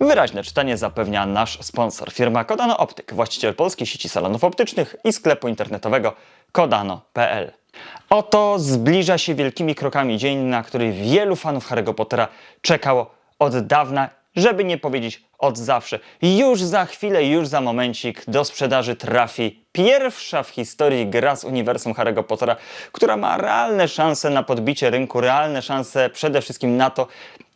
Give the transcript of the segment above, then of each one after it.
Wyraźne czytanie zapewnia nasz sponsor, firma Kodano Optyk, właściciel polskiej sieci salonów optycznych i sklepu internetowego kodano.pl. Oto zbliża się wielkimi krokami dzień, na który wielu fanów Harry'ego Pottera czekało od dawna, żeby nie powiedzieć od zawsze. Już za chwilę, już za momencik do sprzedaży trafi pierwsza w historii gra z uniwersum Harry'ego Pottera, która ma realne szanse na podbicie rynku, realne szanse przede wszystkim na to,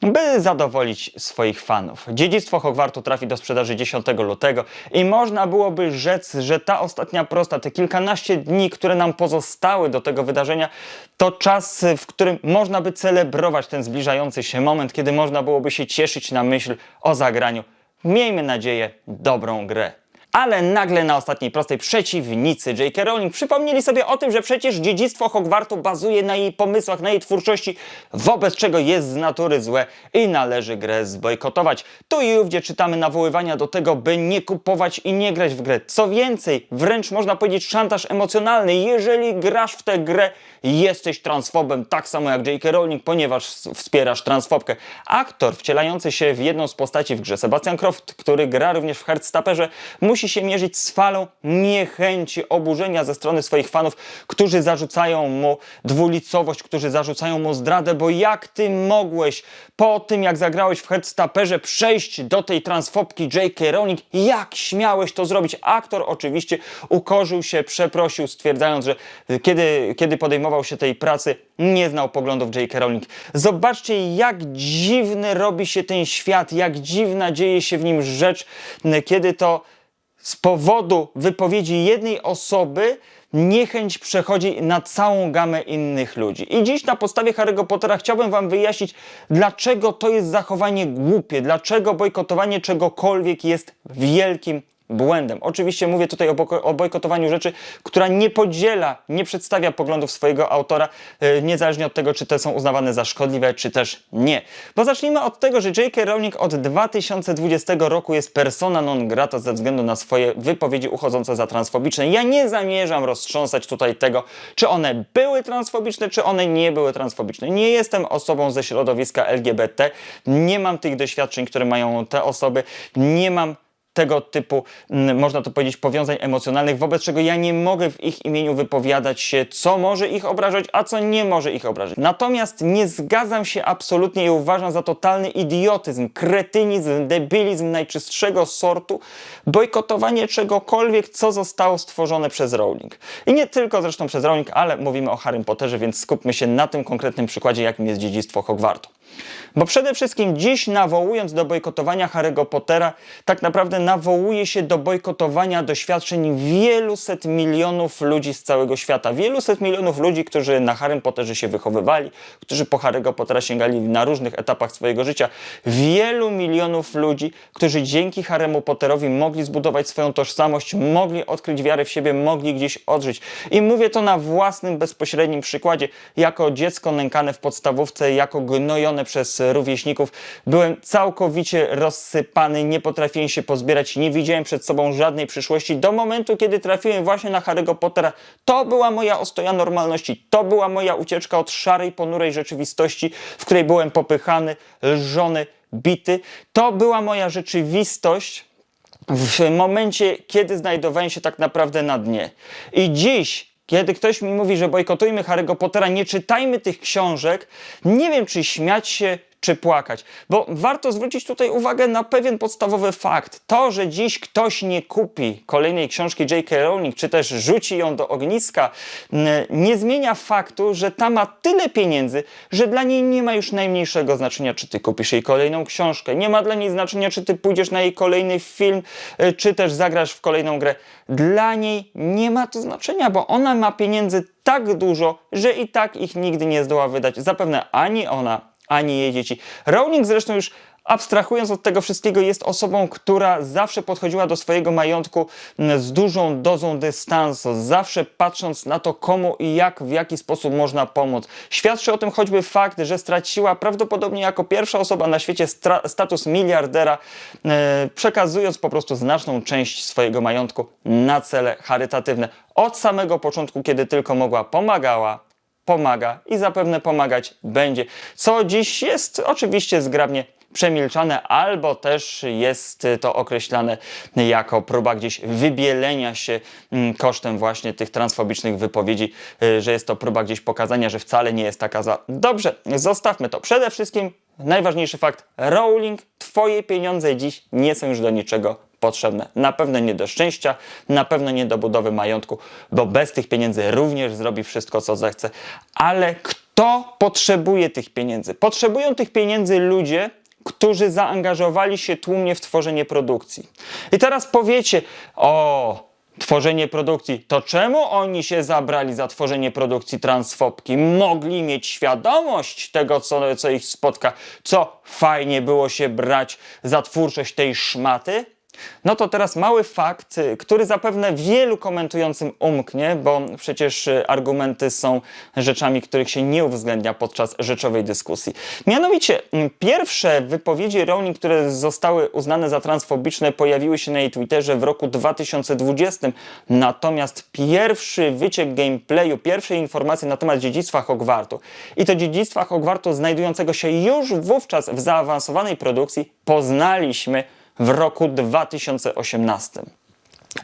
by zadowolić swoich fanów. Dziedzictwo Hogwartu trafi do sprzedaży 10 lutego i można byłoby rzec, że ta ostatnia prosta, te kilkanaście dni, które nam pozostały do tego wydarzenia, to czas, w którym można by celebrować ten zbliżający się moment, kiedy można byłoby się cieszyć na myśl o zagraniu. Miejmy nadzieję, dobrą grę. Ale nagle na ostatniej prostej przeciwnicy J.K. Rowling przypomnieli sobie o tym, że przecież dziedzictwo Hogwartu bazuje na jej pomysłach, na jej twórczości, wobec czego jest z natury złe i należy grę zbojkotować. Tu i ówdzie czytamy nawoływania do tego, by nie kupować i nie grać w grę. Co więcej, wręcz można powiedzieć szantaż emocjonalny. Jeżeli grasz w tę grę, jesteś transfobem, tak samo jak J.K. Rowling, ponieważ wspierasz transfobkę. Aktor wcielający się w jedną z postaci w grze, Sebastian Croft, który gra również w Heartstopperze, musi się mierzyć z falą niechęci, oburzenia ze strony swoich fanów, którzy zarzucają mu dwulicowość, którzy zarzucają mu zdradę, bo jak ty mogłeś po tym, jak zagrałeś w Heartstopperze, przejść do tej transfobki J.K. Rowling? Jak śmiałeś to zrobić? Aktor oczywiście ukorzył się, przeprosił, stwierdzając, że kiedy, kiedy podejmował się tej pracy, nie znał poglądów J.K. Rowling. Zobaczcie, jak dziwny robi się ten świat, jak dziwna dzieje się w nim rzecz, kiedy to z powodu wypowiedzi jednej osoby niechęć przechodzi na całą gamę innych ludzi. I dziś na podstawie Harry'ego Pottera chciałbym Wam wyjaśnić, dlaczego to jest zachowanie głupie, dlaczego bojkotowanie czegokolwiek jest wielkim błędem. Oczywiście mówię tutaj o, o bojkotowaniu rzeczy, która nie podziela, nie przedstawia poglądów swojego autora, yy, niezależnie od tego, czy te są uznawane za szkodliwe, czy też nie. Bo zacznijmy od tego, że J.K. Rowling od 2020 roku jest persona non grata ze względu na swoje wypowiedzi uchodzące za transfobiczne. Ja nie zamierzam roztrząsać tutaj tego, czy one były transfobiczne, czy one nie były transfobiczne. Nie jestem osobą ze środowiska LGBT, nie mam tych doświadczeń, które mają te osoby, nie mam tego typu, mm, można to powiedzieć, powiązań emocjonalnych, wobec czego ja nie mogę w ich imieniu wypowiadać się, co może ich obrażać, a co nie może ich obrażać. Natomiast nie zgadzam się absolutnie i uważam za totalny idiotyzm, kretynizm, debilizm najczystszego sortu bojkotowanie czegokolwiek, co zostało stworzone przez Rowling. I nie tylko zresztą przez Rowling, ale mówimy o Harrym Potterze, więc skupmy się na tym konkretnym przykładzie, jakim jest dziedzictwo Hogwartu. Bo przede wszystkim dziś nawołując do bojkotowania Harry'ego Pottera, tak naprawdę nawołuje się do bojkotowania doświadczeń wieluset milionów ludzi z całego świata. Wieluset milionów ludzi, którzy na Harrym Potterze się wychowywali, którzy po Harry'ego Pottera sięgali na różnych etapach swojego życia. Wielu milionów ludzi, którzy dzięki Harrymu Potterowi mogli zbudować swoją tożsamość, mogli odkryć wiarę w siebie, mogli gdzieś odżyć. I mówię to na własnym, bezpośrednim przykładzie. Jako dziecko nękane w podstawówce, jako gnojone przez rówieśników, byłem całkowicie rozsypany, nie potrafiłem się pozbierać, nie widziałem przed sobą żadnej przyszłości do momentu, kiedy trafiłem właśnie na Harry'ego Pottera. To była moja ostoja normalności, to była moja ucieczka od szarej, ponurej rzeczywistości, w której byłem popychany, lżony, bity. To była moja rzeczywistość, w momencie, kiedy znajdowałem się tak naprawdę na dnie. I dziś, kiedy ktoś mi mówi, że bojkotujmy Harry'ego Pottera, nie czytajmy tych książek, nie wiem, czy śmiać się, czy płakać. Bo warto zwrócić tutaj uwagę na pewien podstawowy fakt. To, że dziś ktoś nie kupi kolejnej książki J.K. Rowling, czy też rzuci ją do ogniska, nie zmienia faktu, że ta ma tyle pieniędzy, że dla niej nie ma już najmniejszego znaczenia, czy ty kupisz jej kolejną książkę. Nie ma dla niej znaczenia, czy ty pójdziesz na jej kolejny film, y, czy też zagrasz w kolejną grę. Dla niej nie ma to znaczenia, bo ona ma pieniędzy tak dużo, że i tak ich nigdy nie zdoła wydać. Zapewne ani ona, ani jej dzieci. Rowling zresztą już abstrahując od tego wszystkiego, jest osobą, która zawsze podchodziła do swojego majątku mm, z dużą dozą dystansu, zawsze patrząc na to, komu i jak, w jaki sposób można pomóc. Świadczy o tym choćby fakt, że straciła prawdopodobnie jako pierwsza osoba na świecie status miliardera, e, przekazując po prostu znaczną część swojego majątku na cele charytatywne. Od samego początku, kiedy tylko mogła, pomagała, pomaga i zapewne pomagać będzie. Co dziś jest oczywiście zgrabnie przemilczane, albo też jest to określane jako próba gdzieś wybielenia się mm, kosztem właśnie tych transfobicznych wypowiedzi, y, że jest to próba gdzieś pokazania, że wcale nie jest taka za. Dobrze, zostawmy to. Przede wszystkim najważniejszy fakt: Rowling, twoje pieniądze dziś nie są już do niczego potrzebne. Na pewno nie do szczęścia, na pewno nie do budowy majątku, bo bez tych pieniędzy również zrobi wszystko, co zechce. Ale kto potrzebuje tych pieniędzy? Potrzebują tych pieniędzy ludzie, którzy zaangażowali się tłumnie w tworzenie produkcji. I teraz powiecie, o, tworzenie produkcji, to czemu oni się zabrali za tworzenie produkcji transfobki? Mogli mieć świadomość tego, co, co ich spotka, co fajnie było się brać za twórczość tej szmaty? No to teraz mały fakt, y, który zapewne wielu komentującym umknie, bo przecież y, argumenty są rzeczami, których się nie uwzględnia podczas rzeczowej dyskusji. Mianowicie, mm, pierwsze wypowiedzi Rowling, które zostały uznane za transfobiczne, pojawiły się na jej Twitterze w roku 2020, natomiast pierwszy wyciek gameplayu, pierwsze informacje na temat dziedzictwa Hogwartu i to dziedzictwa Hogwartu znajdującego się już wówczas w zaawansowanej produkcji poznaliśmy w roku 2018.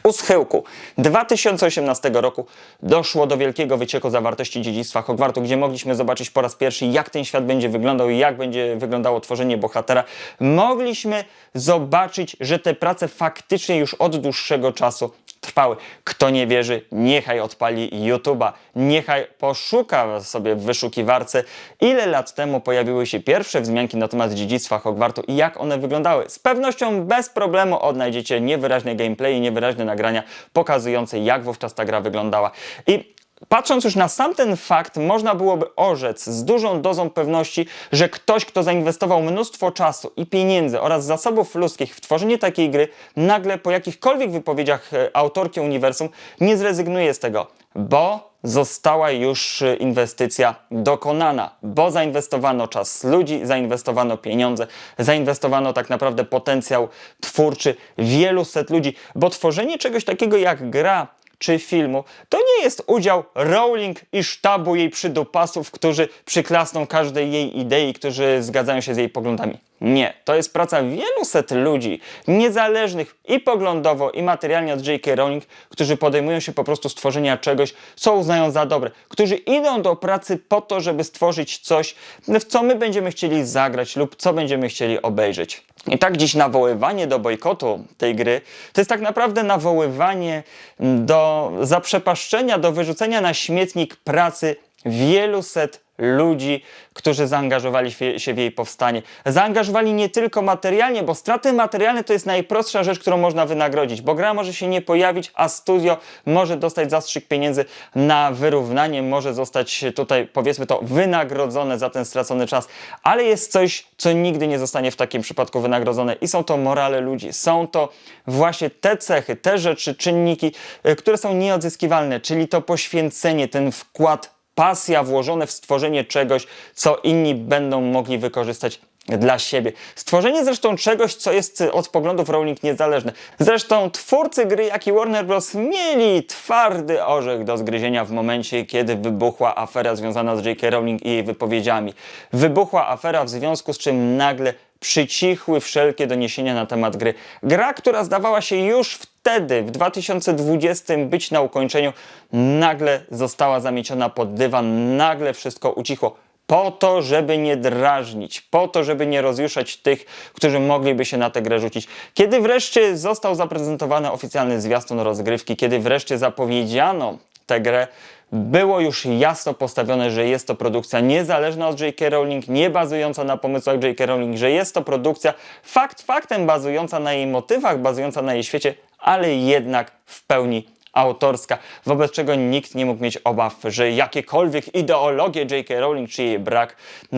U schyłku 2018 roku doszło do wielkiego wycieku zawartości dziedzictwa Hogwartu, gdzie mogliśmy zobaczyć po raz pierwszy, jak ten świat będzie wyglądał i jak będzie wyglądało tworzenie bohatera. Mogliśmy zobaczyć, że te prace faktycznie już od dłuższego czasu trwały. Kto nie wierzy, niechaj odpali YouTube'a, niechaj poszuka sobie w wyszukiwarce, ile lat temu pojawiły się pierwsze wzmianki na temat dziedzictwa Hogwartu i jak one wyglądały. Z pewnością bez problemu odnajdziecie niewyraźne gameplay i niewyraźne nagrania pokazujące, jak wówczas ta gra wyglądała. I Patrząc już na sam ten fakt, można byłoby orzec z dużą dozą pewności, że ktoś, kto zainwestował mnóstwo czasu i pieniędzy oraz zasobów ludzkich w tworzenie takiej gry, nagle po jakichkolwiek wypowiedziach e, autorki uniwersum nie zrezygnuje z tego, bo została już e, inwestycja dokonana, bo zainwestowano czas ludzi, zainwestowano pieniądze, zainwestowano tak naprawdę potencjał twórczy wielu set ludzi, bo tworzenie czegoś takiego jak gra czy filmu, to nie jest udział Rowling i sztabu jej przydupasów, którzy przyklasną każdej jej idei, którzy zgadzają się z jej poglądami. Nie, to jest praca wielu set ludzi, niezależnych i poglądowo, i materialnie od J.K. Rowling, którzy podejmują się po prostu stworzenia czegoś, co uznają za dobre, którzy idą do pracy po to, żeby stworzyć coś, w co my będziemy chcieli zagrać lub co będziemy chcieli obejrzeć. I tak dziś nawoływanie do bojkotu tej gry to jest tak naprawdę nawoływanie do zaprzepaszczenia, do wyrzucenia na śmietnik pracy wielu set ludzi, którzy zaangażowali się w jej powstanie. Zaangażowali nie tylko materialnie, bo straty materialne to jest najprostsza rzecz, którą można wynagrodzić, bo gra może się nie pojawić, a studio może dostać zastrzyk pieniędzy na wyrównanie, może zostać tutaj, powiedzmy to, wynagrodzone za ten stracony czas, ale jest coś, co nigdy nie zostanie w takim przypadku wynagrodzone i są to morale ludzi. Są to właśnie te cechy, te rzeczy, czynniki, y, które są nieodzyskiwalne, czyli to poświęcenie, ten wkład pasja włożone w stworzenie czegoś, co inni będą mogli wykorzystać dla siebie. Stworzenie zresztą czegoś, co jest od poglądów Rowling niezależne. Zresztą twórcy gry, jak i Warner Bros. mieli twardy orzech do zgryzienia w momencie, kiedy wybuchła afera związana z J.K. Rowling i jej wypowiedziami. Wybuchła afera, w związku z czym nagle przycichły wszelkie doniesienia na temat gry. Gra, która zdawała się już wtedy, w 2020 być na ukończeniu, nagle została zamieciona pod dywan, nagle wszystko ucichło. Po to, żeby nie drażnić, po to, żeby nie rozjuszać tych, którzy mogliby się na tę grę rzucić. Kiedy wreszcie został zaprezentowany oficjalny zwiastun rozgrywki, kiedy wreszcie zapowiedziano tę grę, było już jasno postawione, że jest to produkcja niezależna od J.K. Rowling, nie bazująca na pomysłach J.K. Rowling, że jest to produkcja fakt faktem bazująca na jej motywach, bazująca na jej świecie, ale jednak w pełni autorska, wobec czego nikt nie mógł mieć obaw, że jakiekolwiek ideologie J.K. Rowling czy jej brak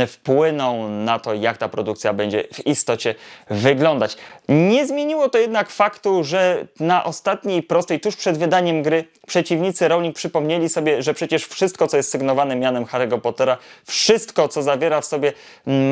wpłyną na to, jak ta produkcja będzie w istocie wyglądać. Nie zmieniło to jednak faktu, że na ostatniej prostej, tuż przed wydaniem gry, przeciwnicy Rowling przypomnieli sobie, że przecież wszystko, co jest sygnowane mianem Harry'ego Pottera, wszystko, co zawiera w sobie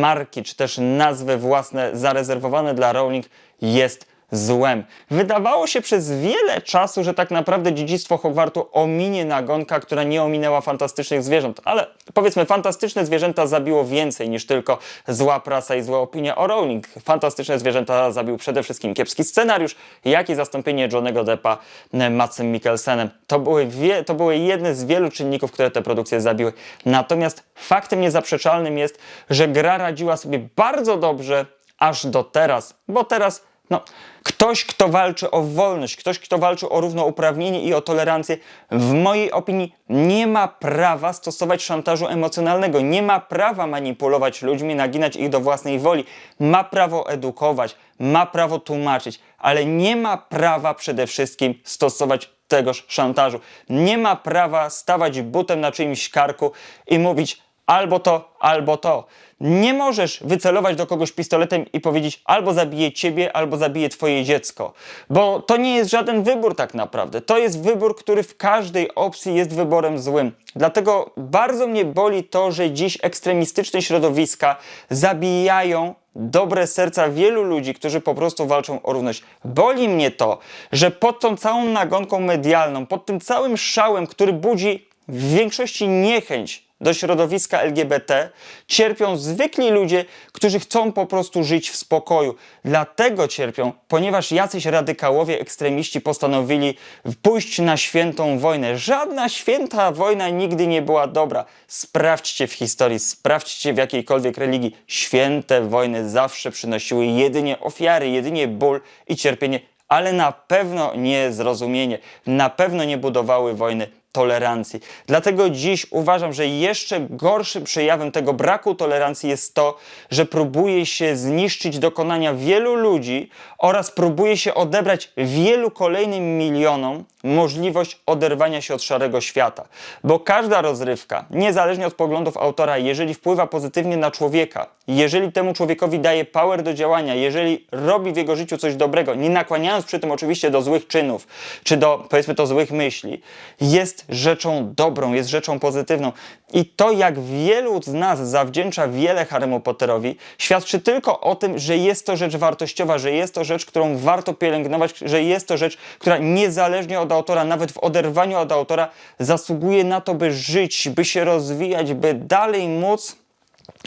marki, czy też nazwy własne zarezerwowane dla Rowling, jest złem. Wydawało się przez wiele czasu, że tak naprawdę dziedzictwo Hogwartu ominie nagonka, która nie ominęła fantastycznych zwierząt, ale powiedzmy, fantastyczne zwierzęta zabiło więcej niż tylko zła prasa i złe opinie o Rowling. Fantastyczne zwierzęta zabił przede wszystkim kiepski scenariusz, jak i zastąpienie Johnego Deppa e, Matsem Mikkelsenem. To były, wie, to były jedne z wielu czynników, które te produkcje zabiły. Natomiast faktem niezaprzeczalnym jest, że gra radziła sobie bardzo dobrze aż do teraz, bo teraz no, ktoś, kto walczy o wolność, ktoś, kto walczy o równouprawnienie i o tolerancję, w mojej opinii nie ma prawa stosować szantażu emocjonalnego, nie ma prawa manipulować ludźmi, naginać ich do własnej woli, ma prawo edukować, ma prawo tłumaczyć, ale nie ma prawa przede wszystkim stosować tegoż szantażu. Nie ma prawa stawać butem na czyimś karku i mówić albo to, albo to. Nie możesz wycelować do kogoś pistoletem i powiedzieć albo zabiję ciebie, albo zabiję twoje dziecko. Bo to nie jest żaden wybór tak naprawdę. To jest wybór, który w każdej opcji jest wyborem złym. Dlatego bardzo mnie boli to, że dziś ekstremistyczne środowiska zabijają dobre serca wielu ludzi, którzy po prostu walczą o równość. Boli mnie to, że pod tą całą nagonką medialną, pod tym całym szałem, który budzi w większości niechęć do środowiska LGBT cierpią zwykli ludzie, którzy chcą po prostu żyć w spokoju. Dlatego cierpią, ponieważ jacyś radykałowie, ekstremiści postanowili pójść na świętą wojnę. Żadna święta wojna nigdy nie była dobra. Sprawdźcie w historii, sprawdźcie w jakiejkolwiek religii. Święte wojny zawsze przynosiły jedynie ofiary, jedynie ból i cierpienie, ale na pewno nie zrozumienie, na pewno nie budowały wojny tolerancji. Dlatego dziś uważam, że jeszcze gorszym przejawem tego braku tolerancji jest to, że próbuje się zniszczyć dokonania wielu ludzi oraz próbuje się odebrać wielu kolejnym milionom możliwość oderwania się od szarego świata. Bo każda rozrywka, niezależnie od poglądów autora, jeżeli wpływa pozytywnie na człowieka, jeżeli temu człowiekowi daje power do działania, jeżeli robi w jego życiu coś dobrego, nie nakłaniając przy tym oczywiście do złych czynów, czy do powiedzmy to złych myśli, jest rzeczą dobrą, jest rzeczą pozytywną. I to, jak wielu z nas zawdzięcza wiele Harry'emu Potterowi, świadczy tylko o tym, że jest to rzecz wartościowa, że jest to rzecz, którą warto pielęgnować, że jest to rzecz, która niezależnie od autora, nawet w oderwaniu od autora, zasługuje na to, by żyć, by się rozwijać, by dalej móc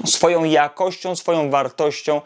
swoją jakością, swoją wartością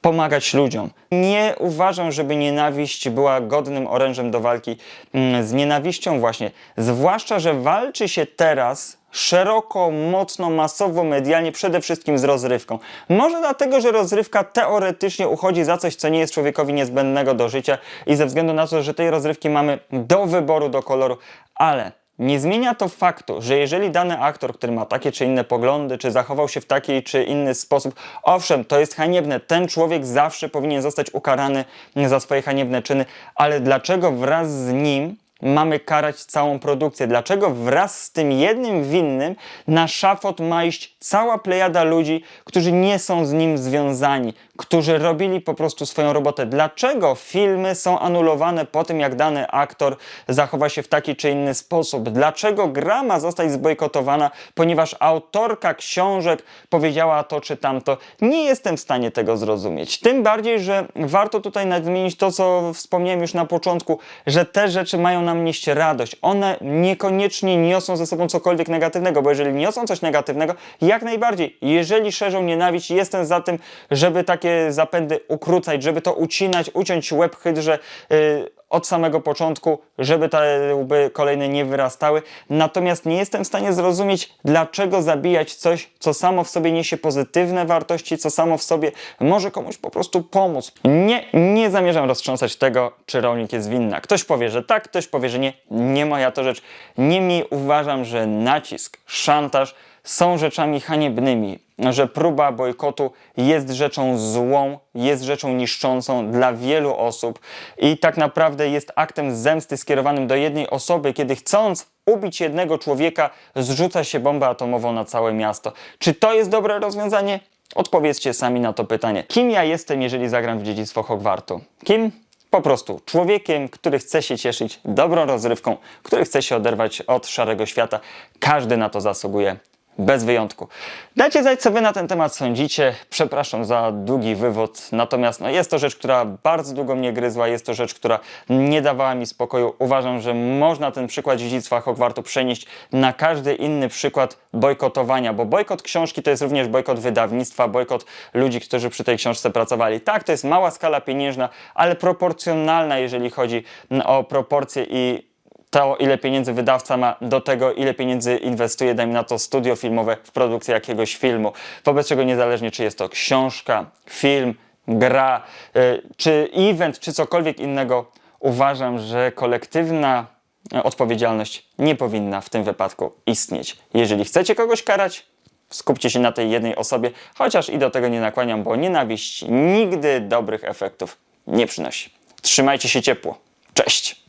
pomagać ludziom. Nie uważam, żeby nienawiść była godnym orężem do walki mm, z nienawiścią właśnie. Zwłaszcza, że walczy się teraz szeroko, mocno, masowo, medialnie, przede wszystkim z rozrywką. Może dlatego, że rozrywka teoretycznie uchodzi za coś, co nie jest człowiekowi niezbędnego do życia i ze względu na to, że tej rozrywki mamy do wyboru, do koloru, ale nie zmienia to faktu, że jeżeli dany aktor, który ma takie czy inne poglądy, czy zachował się w taki czy inny sposób, owszem, to jest haniebne, ten człowiek zawsze powinien zostać ukarany za swoje haniebne czyny, ale dlaczego wraz z nim mamy karać całą produkcję? Dlaczego wraz z tym jednym winnym na szafot ma iść cała plejada ludzi, którzy nie są z nim związani, którzy robili po prostu swoją robotę? Dlaczego filmy są anulowane po tym, jak dany aktor zachowa się w taki czy inny sposób? Dlaczego gra ma zostać zbojkotowana, ponieważ autorka książek powiedziała to czy tamto? Nie jestem w stanie tego zrozumieć. Tym bardziej, że warto tutaj nadmienić to, co wspomniałem już na początku, że te rzeczy mają nam nieść radość. One niekoniecznie niosą ze sobą cokolwiek negatywnego, bo jeżeli niosą coś negatywnego, jak najbardziej. Jeżeli szerzą nienawiść, jestem za tym, żeby takie zapędy ukrócać, żeby to ucinać, uciąć łeb hydrze yy, od samego początku, żeby te łby kolejne nie wyrastały. Natomiast nie jestem w stanie zrozumieć, dlaczego zabijać coś, co samo w sobie niesie pozytywne wartości, co samo w sobie może komuś po prostu pomóc. Nie, nie zamierzam roztrząsać tego, czy Rowling jest winna. Ktoś powie, że tak, ktoś powie, że nie. Nie moja to rzecz. Niemniej uważam, że nacisk, szantaż są rzeczami haniebnymi, że próba bojkotu jest rzeczą złą, jest rzeczą niszczącą dla wielu osób i tak naprawdę jest aktem zemsty skierowanym do jednej osoby, kiedy chcąc ubić jednego człowieka, zrzuca się bombę atomową na całe miasto. Czy to jest dobre rozwiązanie? Odpowiedzcie sami na to pytanie. Kim ja jestem, jeżeli zagram w dziedzictwo Hogwartu? Kim? Po prostu człowiekiem, który chce się cieszyć dobrą rozrywką, który chce się oderwać od szarego świata. Każdy na to zasługuje. Bez wyjątku. Dajcie znać, co wy na ten temat sądzicie. Przepraszam za długi wywód, natomiast no, jest to rzecz, która bardzo długo mnie gryzła, jest to rzecz, która nie dawała mi spokoju. Uważam, że można ten przykład dziedzictwa Hogwartu przenieść na każdy inny przykład bojkotowania, bo bojkot książki to jest również bojkot wydawnictwa, bojkot ludzi, którzy przy tej książce pracowali. Tak, to jest mała skala pieniężna, ale proporcjonalna, jeżeli chodzi mm, o proporcje i to, ile pieniędzy wydawca ma do tego, ile pieniędzy inwestuje, dajmy na to studio filmowe w produkcję jakiegoś filmu. Wobec czego niezależnie, czy jest to książka, film, gra, y, czy event, czy cokolwiek innego, uważam, że kolektywna e, odpowiedzialność nie powinna w tym wypadku istnieć. Jeżeli chcecie kogoś karać, skupcie się na tej jednej osobie, chociaż i do tego nie nakłaniam, bo nienawiść nigdy dobrych efektów nie przynosi. Trzymajcie się ciepło. Cześć!